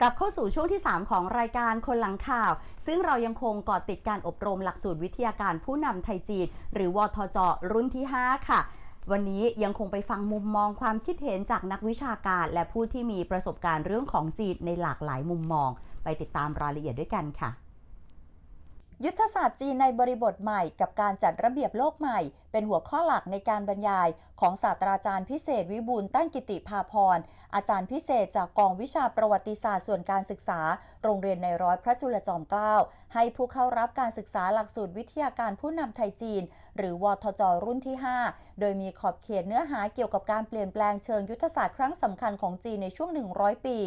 กลับเข้าสู่ช่วงที่ 3 ของรายการคนหลังข่าว ซึ่งเรายังคงเกาะติดการอบรมหลักสูตรวิทยาการผู้นำไทยจีน หรือวทจ รุ่นที่ 5 ค่ะ วันนี้ยังคงไปฟังมุมมองความคิดเห็นจากนักวิชาการ และผู้ที่มีประสบการณ์เรื่องของจีนในหลากหลายมุมมอง ไปติดตามรายละเอียดด้วยกันค่ะ ยุทธศาสตร์จีนในบริบทใหม่กับการจัดระเบียบโลกใหม่ เป็นหัวข้อหลักในการบรรยายของศาสตราจารย์พิเศษวิบูลตั้งกิติภาพร อาจารย์พิเศษจากกองวิชาประวัติศาสตร์ส่วนการศึกษา โรงเรียนในร้อยพระจุลจอมเกล้าให้ผู้เข้ารับการศึกษาหลักสูตรวิทยาการผู้นำไทยจีน หรือวทจรุ่นที่ 5 โดยมีขอบเขตเนื้อหาเกี่ยวกับการเปลี่ยนแปลงเชิงยุทธศาสตร์ครั้งสำคัญของจีนในช่วง 100 ปี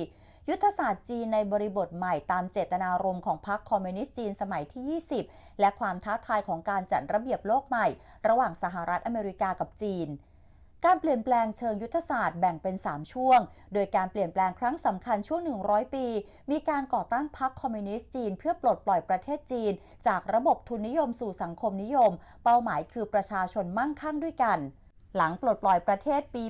ยุทธศาสตร์จีนในบริบทใหม่ตามเจตนารมณ์ของพรรคคอมมิวนิสต์จีนสมัยที่ 20 และความท้าทายของการจัดระเบียบโลกใหม่ ระหว่างสหรัฐอเมริกากับจีนการเปลี่ยนแปลงเชิงยุทธศาสตร์แบ่งเป็น 3 ช่วง โดยการเปลี่ยนแปลงครั้งสำคัญช่วง 100 ปี มีการก่อตั้งพรรคคอมมิวนิสต์จีน เพื่อปลดปล่อยประเทศจีน จากระบบทุนนิยมสู่สังคมนิยม เป้าหมายคือประชาชนมั่งคั่งด้วยกัน หลังปลดปล่อยประเทศปี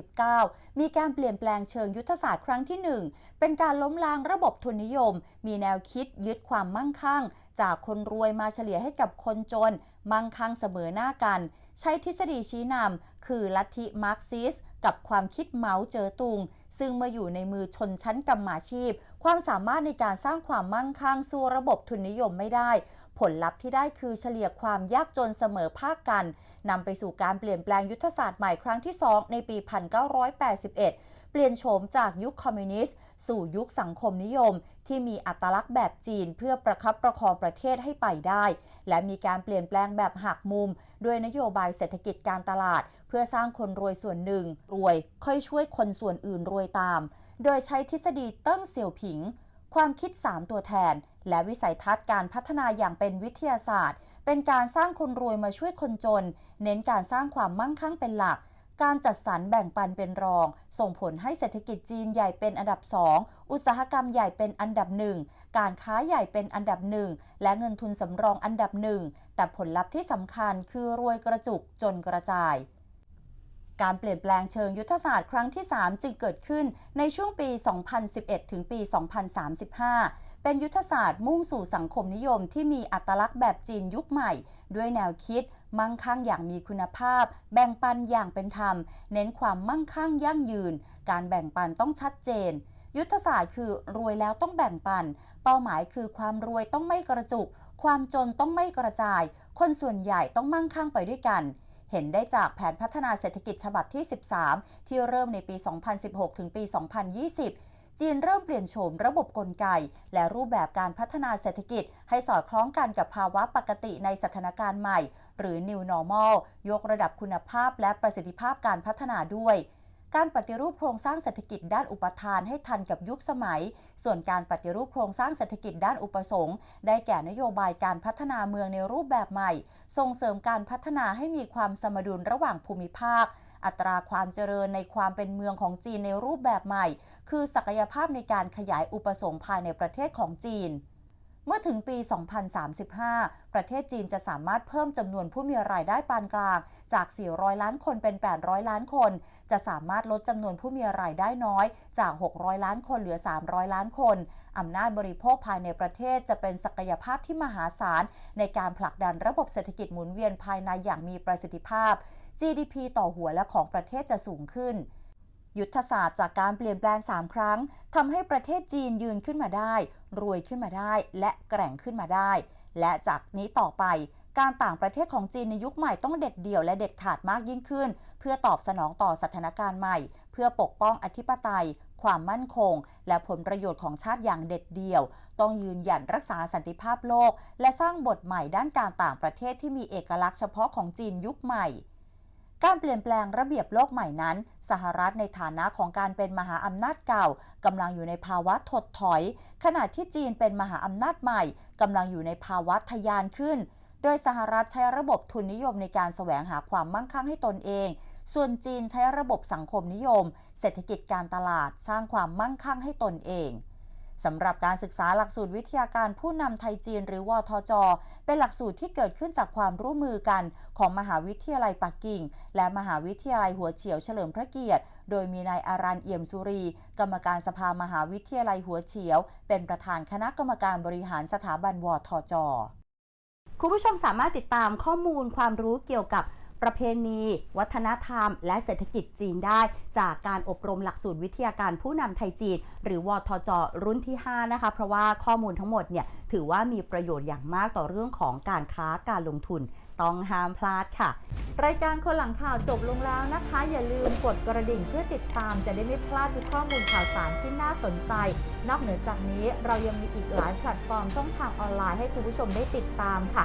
1949 มีการเปลี่ยนแปลงเชิงยุทธศาสตร์ครั้งที่ 1 เป็นการล้มล้างระบบทุนนิยม มีแนวคิดยึดความมั่งคั่ง จากคนรวยมาเฉลี่ยให้กับคนจน มั่งคั่งเสมอหน้ากัน ใช้ทฤษฎีชี้นำคือลัทธิมาร์กซิสกับความคิดเมาเจอตุง ซึ่งมื่อยู่ในมือชนชั้นกรรมาชีพ ความสามารถในการสร้างความมั่งคั่งสู่ระบบทุนนิยมไม่ได้ ผลลัพธ์ที่ได้คือเฉลี่ยความยากจนเสมอภาคกันนำไปสู่การเปลี่ยนแปลงยุทธศาสตร์ใหม่ครั้งที่ 2 ในปี 1981เปลี่ยนโฉมจากยุคคอมมิวนิสต์ สู่ยุคสังคมนิยม ที่มีอัตลักษณ์แบบจีนเพื่อประคับประคองประเทศให้ไปได้ และมีการเปลี่ยนแปลงแบบหักมุม ด้วยนโยบายเศรษฐกิจการตลาด เพื่อสร้างคนรวยส่วนหนึ่ง รวย ค่อยช่วยคนส่วนอื่นรวยตาม โดยใช้ทฤษฎีเติ้งเสี่ยวผิง ความคิด 3 ตัวแทน และวิสัยทัศน์การพัฒนาอย่างเป็นวิทยาศาสตร์ เป็นการสร้างคนรวยมาช่วยคนจน เน้นการสร้างความมั่งคั่งเป็นหลัก การจัดสรรแบ่งปันเป็นรอง ส่งผลให้เศรษฐกิจจีนใหญ่เป็นอันดับ 2 อุตสาหกรรมใหญ่เป็นอันดับหนึ่งการค้าใหญ่เป็นอันดับหนึ่งและเงินทุนสำรองอันดับหนึ่งแต่ผลลัพธ์ที่สำคัญคือรวยกระจุกจนกระจายการเปลี่ยนแปลงเชิงยุทธศาสตร์ครั้งที่ 3 จึงเกิดขึ้นในช่วงปี 2011 ถึงปี 2035 เป็นยุทธศาสตร์มุ่งสู่สังคมนิยมที่มีอัตลักษณ์แบบจีนยุคใหม่ ด้วยแนวคิด มั่งคั่งอย่างมีคุณภาพ แบ่งปันอย่างเป็นธรรม เน้นความมั่งคั่งยั่งยืน การแบ่งปันต้องชัดเจน ยุทธศาสตร์คือรวยแล้วต้องแบ่งปัน เป้าหมายคือความรวยต้องไม่กระจุก ความจนต้องไม่กระจาย คนส่วนใหญ่ต้องมั่งคั่งไปด้วยกันเห็นได้จากแผนพัฒนาเศรษฐกิจฉบับที่ 13 ที่เริ่มในปี 2016 ถึงปี 2020 จีนเริ่มเปลี่ยนโฉมระบบกลไก และรูปแบบการพัฒนาเศรษฐกิจให้สอดคล้องกันกับภาวะปกติในสถานการณ์ใหม่ หรือ New Normal ยกระดับคุณภาพและประสิทธิภาพการพัฒนาด้วย การปฏิรูปโครงสร้างเศรษฐกิจด้านอุปทานให้ทันกับยุคสมัย ส่วนการปฏิรูปโครงสร้างเศรษฐกิจด้านอุปสงค์ ได้แก่นโยบายการพัฒนาเมืองในรูปแบบใหม่ ส่งเสริมการพัฒนาให้มีความสมดุลระหว่างภูมิภาคอัตราความเจริญในความเป็นเมืองของจีนในรูปแบบใหม่ คือศักยภาพในการขยายอุปสงค์ภายในประเทศของจีน เมื่อถึงปี 2035 ประเทศจีนจะสามารถเพิ่มจำนวนผู้มีรายได้ปานกลาง จาก 400 ล้านคนเป็น 800 ล้านคน จะสามารถลดจำนวนผู้มีรายได้น้อย จาก 600 ล้านคนเหลือ 300 ล้านคนอำนาจบริโภคภายในประเทศจะเป็นศักยภาพที่มหาศาล ในการผลักดันระบบเศรษฐกิจหมุนเวียนภายในอย่างมีประสิทธิภาพ GDP ต่อหัวและของประเทศจะสูงขึ้น ยุทธศาสตร์จากการเปลี่ยนแปลง 3 ครั้งทำให้ประเทศจีนยืนขึ้นมาได้ รวยขึ้นมาได้ และแกร่งขึ้นมาได้ และจากนี้ต่อไปการต่างประเทศของจีนในยุคใหม่ต้องเด็ดเดี่ยวและเด็ดขาดมากยิ่งขึ้น เพื่อตอบสนองต่อสถานการณ์ใหม่ เพื่อปกป้องอธิปไตย ความมั่นคง และผลประโยชน์ของชาติอย่างเด็ดเดี่ยว ต้องยืนหยันรักษาสันติภาพโลก และสร้างบทใหม่ด้านการต่างประเทศที่มีเอกลักษณ์เฉพาะของจีนยุคใหม่ การเปลี่ยนแปลงระเบียบโลกใหม่นั้น สหรัฐในฐานะของการเป็นมหาอำนาจเก่ากำลังอยู่ในภาวะถดถอย ขณะที่จีนเป็นมหาอำนาจใหม่กำลังอยู่ในภาวะทะยานขึ้น โดยสหรัฐใช้ระบบทุนนิยมในการแสวงหาความมั่งคั่งให้ตนเอง ส่วนจีนใช้ระบบสังคมนิยม เศรษฐกิจการตลาดสร้างความมั่งคั่งให้ตนเอง สำหรับการศึกษาหลักสูตรวิทยาการผู้นำไทยจีนหรือวทจ เป็นหลักสูตรที่เกิดขึ้นจากความร่วมมือกันของมหาวิทยาลัยปักกิ่ง และมหาวิทยาลัยหัวเฉียวเฉลิมพระเกียรติ โดยมีนายอารันเอี่ยมสุรี กรรมการสภามหาวิทยาลัยหัวเฉียว เป็นประธานคณะกรรมการบริหารสถาบันวทจ คุณผู้ชมสามารถติดตามข้อมูลความรู้เกี่ยวกับ ประเพณี วัฒนธรรม และเศรษฐกิจจีนได้ จากการอบรมหลักสูตรวิทยาการผู้นำไทยจีน หรือวทจ รุ่นที่ 5 นะคะ เพราะว่าข้อมูลทั้งหมดเนี่ยถือว่ามีประโยชน์อย่างมากต่อเรื่องของการค้าการลงทุนต้องห้ามพลาดค่ะ รายการคนหลังข่าวจบลงแล้วนะคะ อย่าลืมกดกระดิ่งเพื่อติดตามจะได้ไม่พลาดทุกข้อมูลข่าวสารที่น่าสนใจ นอกเหนือจากนี้เรายังมีอีกหลายแพลตฟอร์มช่องทางออนไลน์ให้คุณผู้ชมได้ติดตามค่ะ